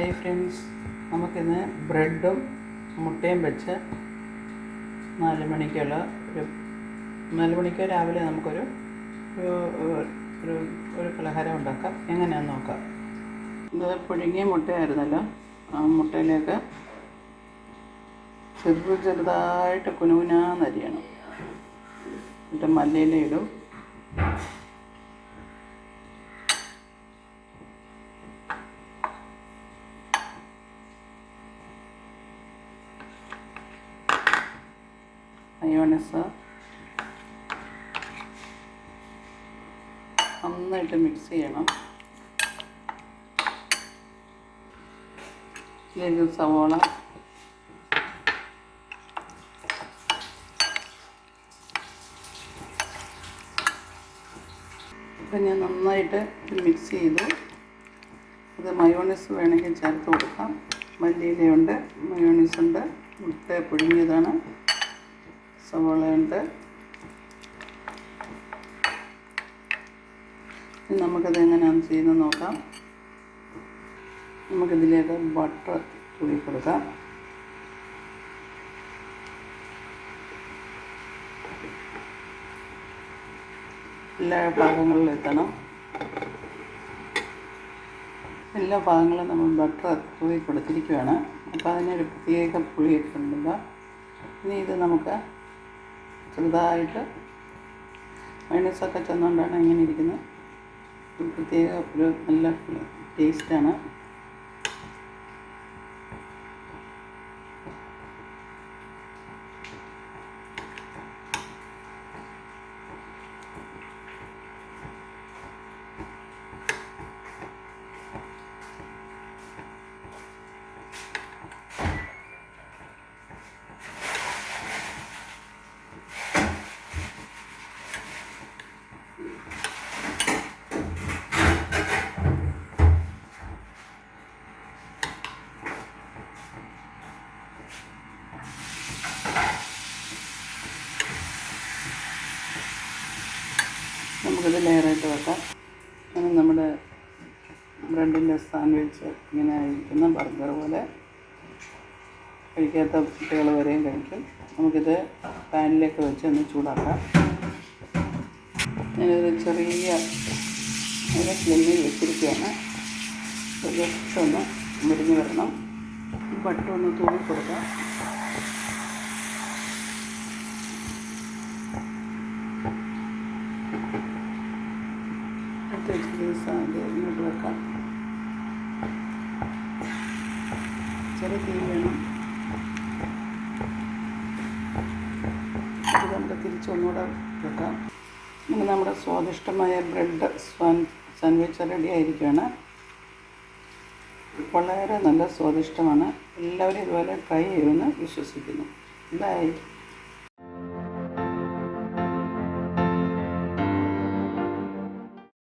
Hi friends നമുക്കിന്ന് ബ്രെഡും മുട്ടയും വെച്ച് നാല് മണിക്കുള്ള ഒരു നാല് മണിക്ക് രാവിലെ നമുക്കൊരു ഒരു ഒരു പലഹാരം ഉണ്ടാക്കാം. എങ്ങനെയാണെന്ന് നോക്കാം. ഇത് പുഴുങ്ങിയ മുട്ടയായിരുന്നല്ലോ. ആ മുട്ടയിലേക്ക് ചെറു ചെറുതായിട്ട് കുനുകുനാന്നരിയണം എന്നിട്ട് മല്ലിയില ഇടും മയോണസ് നന്നായിട്ട് മിക്സ് ചെയ്യണം. ഇതിലേക്ക് സവോള. ഇപ്പം ഞാൻ നന്നായിട്ട് മിക്സ് ചെയ്തു. അത് മയോണൈസ് വേണമെങ്കിൽ ചേർത്ത് കൊടുക്കാം. മല്ലിയിലയുണ്ട് മയോണൈസ് ഉണ്ട് മുട്ട പുഴുങ്ങിയതാണ് സവോളയുണ്ട്. നമുക്കത് എങ്ങനെയാണ് ചെയ്യുന്നത് നോക്കാം. നമുക്കിതിലേക്ക് ബട്ടർ തൂക്കി കൊടുക്കാം. എല്ലാ ഭാഗങ്ങളിലും എത്തണം. എല്ലാ ഭാഗങ്ങളും നമ്മൾ ബട്ടർ തൂക്കി കൊടുത്തിരിക്കുകയാണ് അപ്പോൾ അതിനൊരു പ്രത്യേക പുളിയൊക്കെ ഉണ്ടല്ലോ ഇനി ഇത് നമുക്ക് ചെറുതായിട്ട് മൈനസൊക്കെ ചെന്നുകൊണ്ടാണ് ഇങ്ങനെ ഇരിക്കുന്നത്. പ്രത്യേക ഒരു നല്ല ടേസ്റ്റാണ്. നമുക്കിത് ലെയറായിട്ട് വെക്കാം. അങ്ങനെ നമ്മുടെ ബ്രെഡിന്റെ സാൻഡ്വിച്ച് ഇങ്ങനെ ഇരിക്കുന്ന ബർഗർ പോലെ കഴിക്കാത്ത കുട്ടികൾ വരെയും കഴിക്കും. നമുക്കിത് പാനിലേക്ക് വെച്ച് ഒന്ന് ചൂടാക്കാം. ഞാനൊരു ചെറിയ ഒരു ഫ്ലെയിമിൽ വെച്ചിരിക്കുകയാണ്. ജസ്റ്റ് ഒന്ന് മുരിഞ്ഞ് വരണം. ബട്ടർ ഒന്ന് തൂക്കി കൊടുക്കാം ചെറിയ തീ വേണം. ഇത് നമുക്ക് തിരിച്ചൊന്നുകൂടെ വെക്കാം. ഇനി നമ്മുടെ സ്വാദിഷ്ടമായ ബ്രെഡ് സാൻഡ്വിച്ച് റെഡി ആയിരിക്കുകയാണ്. വളരെ നല്ല സ്വാദിഷ്ടമാണ്. എല്ലാവരും ഇതുപോലെ ട്രൈ ചെയ്യുമെന്ന് വിശ്വസിക്കുന്നു. ബൈ